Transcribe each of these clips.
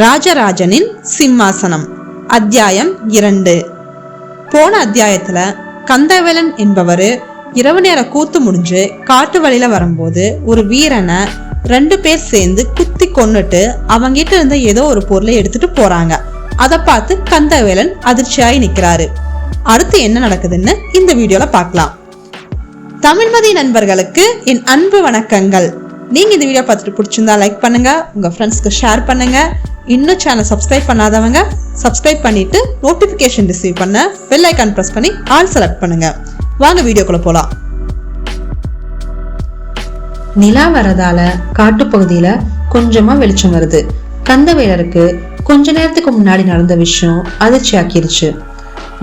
ராஜராஜனின் சிம்மாசனம் அத்தியாயம் இரண்டு. போன அத்தியாயத்துல கந்தவேலன் என்பவர் இரவு நேர கூத்து முடிஞ்சு காட்டு வழியில வரும்போது ஒரு வீரனை ரெண்டு பேர் சேர்ந்து குத்தி கொன்னுட்டு அவங்கிட்ட இருந்த ஏதோ ஒரு பொருளை எடுத்துட்டு போறாங்க. அதை பார்த்து கந்தவேலன் அதிர்ச்சியாகி நிக்கிறாரு. அடுத்து என்ன நடக்குதுன்னு இந்த வீடியோல பார்க்கலாம். தமிழ்மதி நண்பர்களுக்கு என் அன்பு வணக்கங்கள். நீங்கள் இந்த வீடியோ பார்த்துட்டு பிடிச்சிருந்தா லைக் பண்ணுங்க உங்கள் ஃப்ரெண்ட்ஸ்க்கு ஷேர் பண்ணுங்க. இன்னும் சேனல் சப்ஸ்கிரைப் பண்ணாதவங்க சப்ஸ்கிரைப் பண்ணிட்டு நோட்டிஃபிகேஷன் ரிசீவ் பண்ண பெல் ஐக்கான் ப்ரெஸ் பண்ணி ஆல் செலக்ட் பண்ணுங்க. வாங்க வீடியோக்குள்ளே போகலாம் நிலா வரதால காட்டுப்பகுதியில கொஞ்சமா வெளிச்சம் வருது. கந்தவேலருக்கு கொஞ்ச நேரத்துக்கு முன்னாடி நடந்த விஷயம் அதிர்ச்சி ஆக்கிருச்சு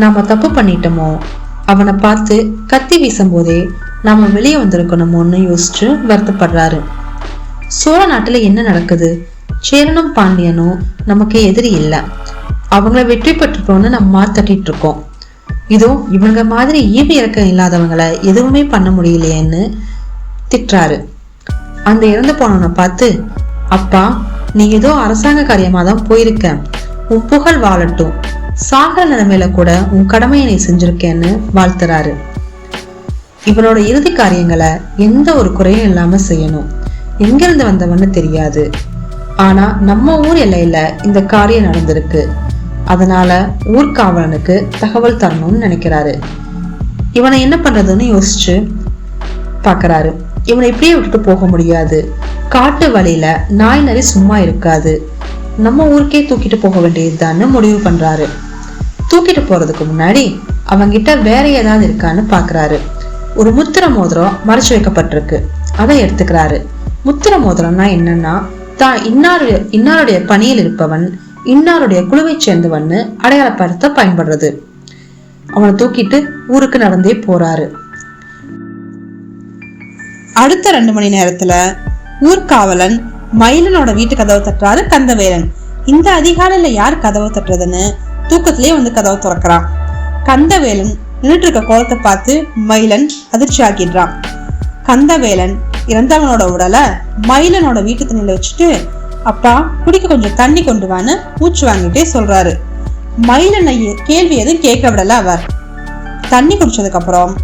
நாம தப்பு பண்ணிட்டோமோ? அவனை பார்த்து கத்தி வீசும்போதே நாம வெளியே வந்திருக்கணுமோன்னு யோசிச்சு வருத்தப்படுறாரு. சோழ நாட்டுல என்ன நடக்குது? சேரனும் பாண்டியனும் நமக்கு எதிரி இல்லை. அவங்கள வெற்றி பெற்றுட்டோம்னு நம்ம மாத்தட்டிட்டு இருக்கோம். இதோ இவங்க மாதிரி ஈவு இறக்கம் இல்லாதவங்களை எதுவுமே பண்ண முடியலையேன்னு திட்டுறாரு. அந்த இறந்து போனவனை பார்த்து அப்பா நீ ஏதோ அரசாங்க காரியமா தான் போயிருக்க. உன் புகழ் வாழட்டும். சாகர நிலைமையில கூட உன் கடமையை நீ செஞ்சிருக்கேன்னு வாழ்த்துறாரு. இவனோட இறுதி காரியங்களை எந்த ஒரு குறையும் இல்லாம செய்யணும். எங்கிருந்து வந்தவன்னு தெரியாது. ஆனா நம்ம ஊர் எல்லையில இந்த காரியம் நடந்திருக்கு. அதனால ஊர்காவலனுக்கு தகவல் தரணும்னு நினைக்கிறாரு. இவனை என்ன பண்றதுன்னு யோசிச்சு பாக்குறாரு. இவனை இப்படியே விட்டுட்டு போக முடியாது. காட்டு வழியில நாய் நரி சும்மா இருக்காது. நம்ம ஊருக்கே தூக்கிட்டு போக வேண்டியதுதான்னு முடிவு பண்றாரு. தூக்கிட்டு போறதுக்கு முன்னாடி அவங்கிட்ட வேற ஏதாவது இருக்கான்னு பாக்குறாரு. ஒரு முத்திர மோதிரம் மறைச்சு வைக்கப்பட்டிருக்கு. அதை எடுத்துக்கிறாரு. முத்திர மோதிரம்னா என்னன்னா தான் இன்னாரு இன்னாருடைய பணியில் இருப்பவன் இன்னாருடைய குழுவை சேர்ந்தவன்னு அடையாளப்படுத்த பயன்படுறது. அவனை தூக்கிட்டு ஊருக்கு நடந்தே போறாரு. அடுத்த ரெண்டு மணி நேரத்துல ஊர்காவலன் மயிலனோட வீட்டு கதவை தட்டுறாரு கந்தவேலன். இந்த அதிகாலையில யார் கதவை தட்டுறதுன்னு தூக்கத்திலேயே வந்து கதவை திறக்கிறான். கந்தவேலன் நின்றுட்டு இருக்க கோலத்தை பார்த்து மயிலன் அதிர்ச்சி ஆக்கிடுறான் கந்தவேலன் இறந்தவனோட உடலை மயிலனோட வீட்டு தண்ணியில வச்சுட்டு அப்பா குடிக்க கொஞ்சம் தண்ணி கொண்டு வான்னு மூச்சு வாங்கிட்டே சொல்றாரு. மயிலனை கேள்வி எதுவும் கேட்க விடல அவர். தண்ணி குடிச்சதுக்கு அப்புறம்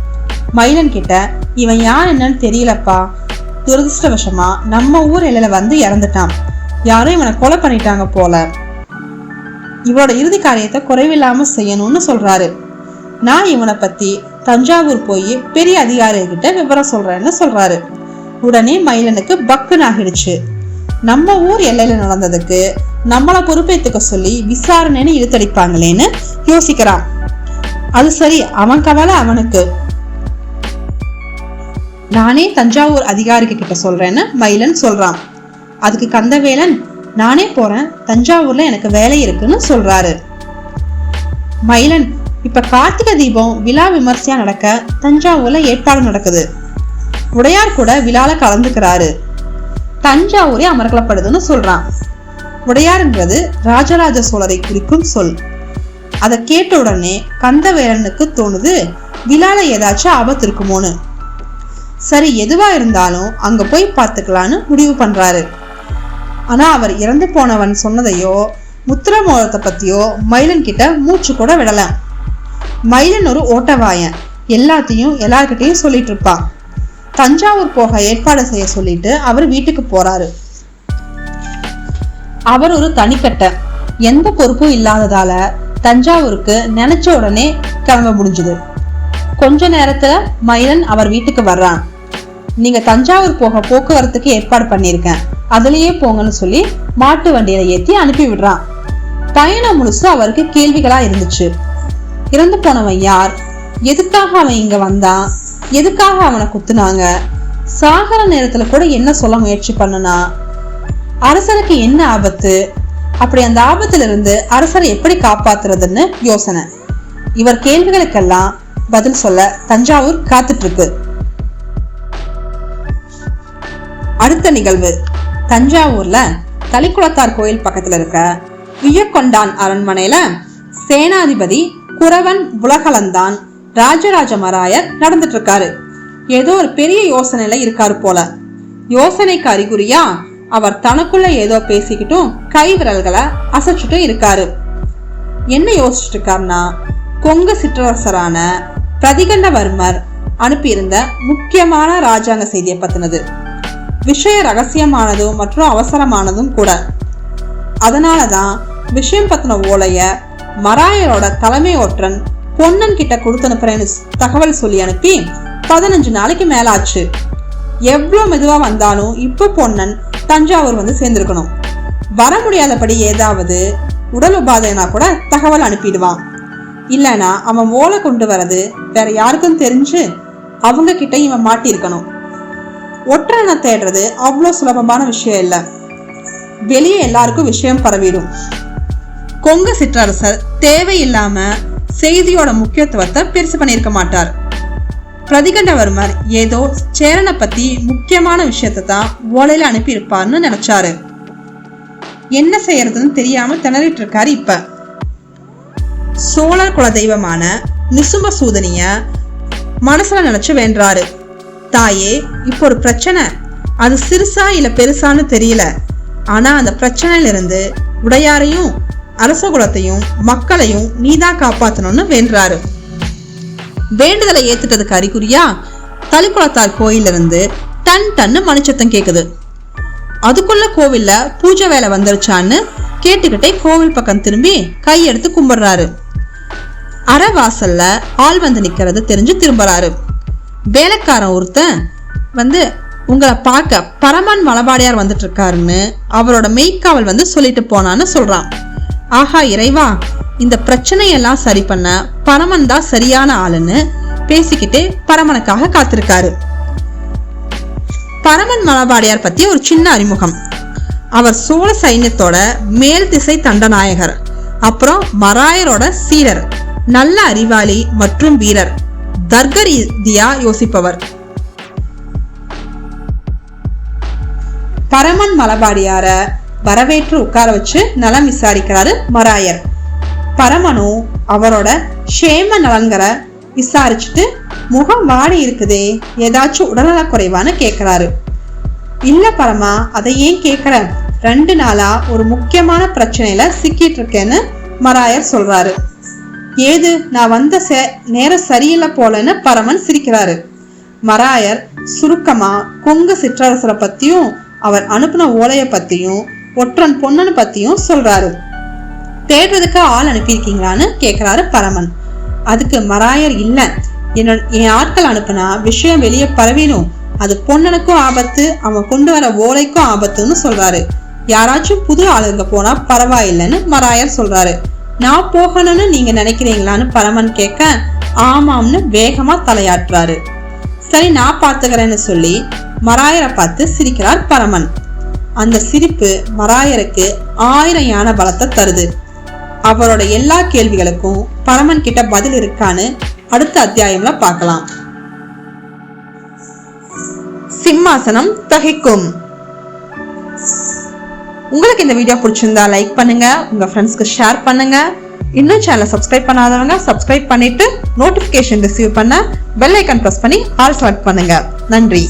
மயிலன் கிட்ட இவன் யார் என்னன்னு தெரியலப்பா. துரதிருஷ்டவசமா நம்ம ஊர் எல்லையில வந்து இறந்துட்டான். யாரும் இவனை கொலை பண்ணிட்டாங்க போல. இவரோட இறுதி காரியத்தை குறைவில்லாம செய்யணும்னு சொல்றாரு. நான் இவனை பத்தி தஞ்சாவூர் போய் பெரிய அதிகாரிகிட்ட விவரம் சொல்றேன்னு சொல்றாரு. உடனே மயிலனுக்கு பக்குன்னு ஆகிடுச்சு நம்ம ஊர் எல்லையில நடந்ததுக்கு நம்மளை பொறுப்பேத்துக்க சொல்லி விசாரணைன்னு இழுத்தடிப்பாங்களேன்னு யோசிக்கிறான். அது சரி அவன் கவலை அவனுக்கு. நானே தஞ்சாவூர் அதிகாரிக்கு கிட்ட சொல்றேன்னு மயிலன் சொல்றான். அதுக்கு கந்தவேலன் நானே போறேன் தஞ்சாவூர்ல எனக்கு வேலை இருக்குன்னு சொல்றாரு. மயிலன் இப்ப கார்த்திகை தீபம் விழா விமர்சையா நடக்க தஞ்சாவூர்ல ஏற்பாடு நடக்குது. உடையார் கூட விழால கலந்துக்கிறாரு. தஞ்சாவூரே அமர்க்கலப்படுதுன்னு சொல்றான். உடையாருங்கிறது ராஜராஜ சோழரை குறிக்கும் சொல். அதை கேட்ட உடனே கந்தவேலனுக்கு தோணுது விழால ஏதாச்சும் ஆபத்து இருக்குமோன்னு. சரி எதுவா இருந்தாலும் அங்க போய் பார்த்துக்கலான்னு முடிவு பண்றாரு. ஆனா அவர் இறந்து போனவன் சொன்னதையோ முத்திரமோகத்தை பத்தியோ மயிலன் கிட்ட மூச்சு கூட விடலை. மயிலன் ஒரு ஓட்டவாயன். எல்லாத்தையும் எல்லார்கிட்டையும் சொல்லிட்டு இருப்பான் தஞ்சாவூர் போக ஏற்பாடு செய்ய சொல்லிட்டு அவர் வீட்டுக்கு போறாரு. அவர் ஒரு தனிப்பட்ட எந்த பொறுப்பும் இல்லாததால தஞ்சாவூருக்கு நினைச்ச உடனே கிளம்ப முடிஞ்சது. கொஞ்ச நேரத்துல மயிலன் அவர் வீட்டுக்கு வர்றான். நீங்க தஞ்சாவூர் போக போக்குவரத்துக்கு ஏற்பாடு பண்ணியிருக்கேன். அதுலயே போங்கன்னு சொல்லி மாட்டு வண்டியில ஏத்தி அனுப்பி விடுறான். பயணம் முழுசு அவருக்கு கேள்விகளா இருந்துச்சு. இறந்து போனவன் யார்? எதுக்காக அவன் இங்க வந்தான் எதுக்காக அவனை குத்துனாங்க? சாகர நேரத்துல கூட என்ன சொல்ல முயற்சி பண்ணுனா? அரசருக்கு என்ன ஆபத்து? அப்படி அந்த ஆபத்துல இருந்து அரசரை எப்படி காப்பாத்துறதுன்னு யோசனை. இவர் கேள்விகளுக்கெல்லாம் பதில் சொல்ல தஞ்சாவூர் காத்துட்டு இருக்கு அடுத்த நிகழ்வு. தஞ்சாவூர்ல தளிக்குளத்தார் கோயில் பக்கத்துல இருக்க வியக்கொண்டான் அரண்மனையில சேனாதிபதி துறவன் உலகளந்தான். ராஜராஜ மராயர் நடந்துட்டு இருக்காரு ஏதோ ஒரு பெரிய யோசனையில இருக்காரு போல. யோசனைக்கு அறிகுறியா அவர் தனக்குள்ள ஏதோ பேசிக்கிட்டும் கை விரல்களை அசைச்சிட்டும் இருக்காரு. என்ன யோசிச்சுட்டு இருக்காருன்னா கொங்கு சிற்றரசரான பிரதிகண்டவர்மர் அனுப்பியிருந்த முக்கியமான ராஜாங்க செய்தியை பத்தினது. விஷய ரகசியமானதும் மற்றும் அவசரமானதும் கூட. அதனாலதான் விஷயம் பத்தின ஓலைய மராயரோட தலைமை ஒற்றன் பொன்னன் கிட்ட கொடுத்து அனுப்புறேன்னு தகவல் சொல்லி அனுப்பி பதினஞ்சு நாளைக்கு மேல ஆச்சு எவ்வளோ மெதுவா வந்தாலும் இப்போ பொன்னன் தஞ்சாவூர் வந்து சேர்ந்திருக்கணும். வர முடியாதபடி ஏதாவது உடல் உபாதைனா கூட தகவல் அனுப்பிடுவான். இல்லைனா அவன் ஓலை கொண்டு வரது வேற யாருக்கும் தெரிஞ்சு அவங்க கிட்ட இவன் மாட்டியிருக்கணும். ஒற்றனை தேடுறது அவ்வளோ சுலபமான விஷயம் இல்லை. வெளியே எல்லாருக்கும் விஷயம் பரவிடும். கொங்கு சிற்றரசர் தேவையில்லாம செய்தியோட முக்கியத்துவத்தை பெருசு பண்ணியிருக்க மாட்டார். பிரதிகண்டவர்மர் ஏதோ சேரனை பத்தி முக்கியமான விஷயத்தை தான் ஓலையில அனுப்பியிருப்பார்னு நினைச்சாரு. என்ன செய்யறதுன்னு தெரியாம திணறிட்டு இருக்காரு இப்ப. சோழர் குல தெய்வமான நிசும்ப சூதனிய மனசுல நினைச்சு வேண்டாரு தாயே இப்போ ஒரு பிரச்சனை. அது சிறுசா இல்ல பெருசான்னு தெரியல. ஆனா அந்த பிரச்சனையில இருந்து உடையாரையும் அரச குலத்தையும் மக்களையும் நீதான் காப்பாற்றணும்னு வேண்டுறாரு. வேண்டுதலை ஏத்துட்டதுக்கு அறிகுறியா? தலிக்குளத்தார் கோயில இருந்து டன் டன்னு மணிச்சத்தம் கேக்குது. அதுக்குள்ள கோவில்ல பூஜை வேலை வந்துருச்சான்னு கேட்டுக்கிட்டே கோவில் பக்கம் திரும்பி கையெடுத்து கும்பிடுறாரு. அறவாசல்ல ஆள் வந்து நிக்கிறது தெரிஞ்சு திரும்புறாரு. வேலைக்காரன் ஒருத்தன் வந்து உங்களை பார்க்க பரமன் மலபாடியார் வந்துட்டு இருக்காருன்னு அவரோட மெய்க்காவல் வந்து சொல்லிட்டு போனான்னு சொல்றான். ஆஹா இறைவா இந்த பிரச்சனையெல்லாம் சரி பண்ண பரமன் தான் சரியான ஆளுன்னு பேசிக்கிட்டு பரமனுக்காக காத்திருக்காரு. பரமன் மலபாடியார் பத்தி ஒரு சின்ன அறிமுகம். அவர் சோழ சைன்யத்தோட மேல் திசை தண்டநாயகர் அப்புறம் மராயரோட சீரர் நல்ல அறிவாளி மற்றும் வீரர் தர்க்க ரீதியா யோசிப்பவர். பரமன் மலபாடியார வரவேற்று உட்கார வச்சு நலம் விசாரிக்கிறாரு மராயர். பரமனு அவரோட ஷேம நலன்களை விசாரிச்சுட்டு முகம் வாடி இருக்குதே ஏதாச்சும் உடல்நலக் குறைவான்னு கேட்குறாரு இல்ல பரமா அதை ஏன் கேட்குற ரெண்டு நாளா ஒரு முக்கியமான பிரச்சனையில சிக்கிட்டு இருக்கேன்னு மராயர் சொல்றாரு. ஏது நான் வந்த சே- நேரம் சரியில்லை போலன்னு பரமன் சிரிக்கிறாரு. மராயர் சுருக்கமா கொங்கு சிற்றரசரை பத்தியும் அவர் அனுப்பின ஓலைய பத்தியும் ஒற்றன் பொண்ணனை பத்தியும் சொல்றாரு. தேடுறதுக்கு ஆள் அனுப்பியிருக்கீங்களான்னு கேக்குறாரு பரமன். அதுக்கு மராயர் இல்ல. என்னோட என் ஆட்கள் அனுப்புனா விஷயம் வெளியே பரவிடும். அது பொன்னனுக்கும் ஆபத்து அவன் கொண்டு வர ஓலைக்கும் ஆபத்துன்னு சொல்றாரு. யாராச்சும் புது ஆளுங்க போனா பரவாயில்லைன்னு மராயர் சொல்றாரு. நான் போகணும்னு நீங்க நினைக்கிறீங்களான்னு பரமன் கேட்க ஆமாம்னு வேகமா தலையாட்டுறாரு. சரி நான் பார்த்துக்கிறேன்னு சொல்லி மராயரை பார்த்து சிரிக்கிறார் பரமன். அந்த சிரிப்பு மராயருக்கு ஆயிரம் யானை பலத்தை தருது. அவரோட எல்லா கேள்விகளுக்கும் பரமன் கிட்ட பதில் இருக்கான்னு அடுத்த அத்தியாயம்ல பார்க்கலாம். சிம்மாசனம் தகைக்கும். உங்களுக்கு இந்த வீடியோ பிடிச்சிருந்தா லைக் பண்ணுங்க உங்க ஃப்ரெண்ட்ஸ்க்கு ஷேர் பண்ணுங்க. இன்னும் சேனலை சப்ஸ்கிரைப் பண்ணாதவங்க சப்ஸ்கிரைப் பண்ணிட்டு நோட்டிஃபிகேஷன் ரிசீவ் பண்ண பெல் ஐக்கன் ப்ரெஸ் பண்ணி ஆல் செலக்ட் பண்ணுங்க. நன்றி.